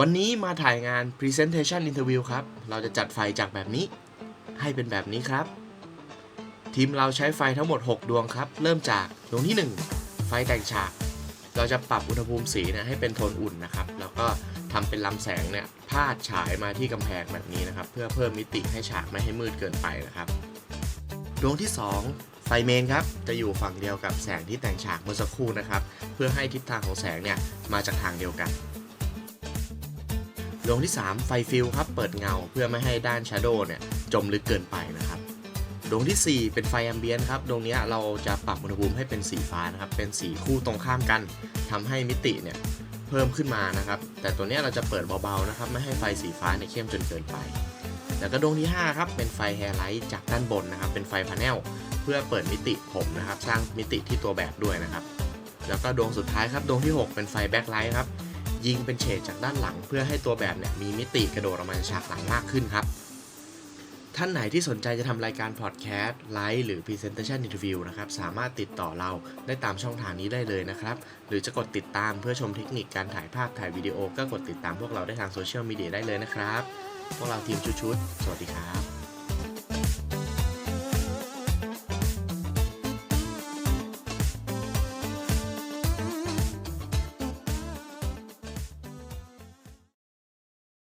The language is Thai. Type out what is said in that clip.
วันนี้มาถ่ายงาน Presentation Interview ครับ เราจะจัดไฟจากแบบนี้ ให้เป็นแบบนี้ครับ ทีมเราใช้ไฟทั้งหมด 6 ดวงครับ เริ่มจากดวงที่ 1 ไฟแต่งฉาก เราจะปรับอุณหภูมิสีนะให้เป็นโทนอุ่นนะครับ แล้วก็ทำเป็นลำแสงเนี่ยพาดฉายมาที่กำแพงแบบนี้นะครับ เพื่อเพิ่มมิติให้ฉากไม่ให้มืดเกินไปนะครับ ดวงที่ 2 ไฟเมนครับ จะอยู่ฝั่งเดียวกับแสงที่แต่งฉากเมื่อสักครู่นะครับ เพื่อให้ทิศทางของแสงเนี่ยมาจากทางเดียวกัน ดวงที่ 3 ไฟฟิลครับ เปิดเงาเพื่อไม่ให้ด้านชาโดว์เนี่ยจมลึกเกินไปนะครับ ดวงทีสี่ 4 เป็นไฟแอมเบียนครับ ดวงนี้เราจะปรับอุณหภูมิให้เป็นสีฟ้านะครับ เป็นสีคู่ตรงข้ามกันทำให้มิติเนี่ยเพิ่มขึ้นมานะครับ แต่ตัวนี้เราจะเปิดเบาๆนะครับ ไม่ให้ไฟสีฟ้าเนี่ยเข้มจนเกินไป แล้วก็ดวงที่ 5 ครับ เป็นไฟแฮร์ไลท์จากด้านบนนะครับ เป็นไฟพาเนลเพื่อเปิดมิติผมนะครับ สร้างมิติที่ตัวแบบด้วยนะครับ แล้วก็ดวงสุดท้ายครับ ดวงที่ 6 เป็นไฟแบ็คไลท์ครับ ยิงเป็นเฉดจากด้านหลัง เพื่อให้ตัวแบบเนี่ยมีมิติกระโดดออกมาฉากหลังมากขึ้นครับ ท่านไหนที่สนใจจะทำรายการพอดแคสต์ไลฟ์หรือ Presentation Interview นะครับ สามารถติดต่อเราได้ตามช่องทางนี้ได้เลยนะครับ หรือจะกดติดตามเพื่อชมเทคนิคการถ่ายภาพถ่ายวิดีโอ ก็กดติดตามพวกเราได้ทางโซเชียลมีเดียได้เลยนะครับ พวกเราทีมชุดๆสวัสดีครับ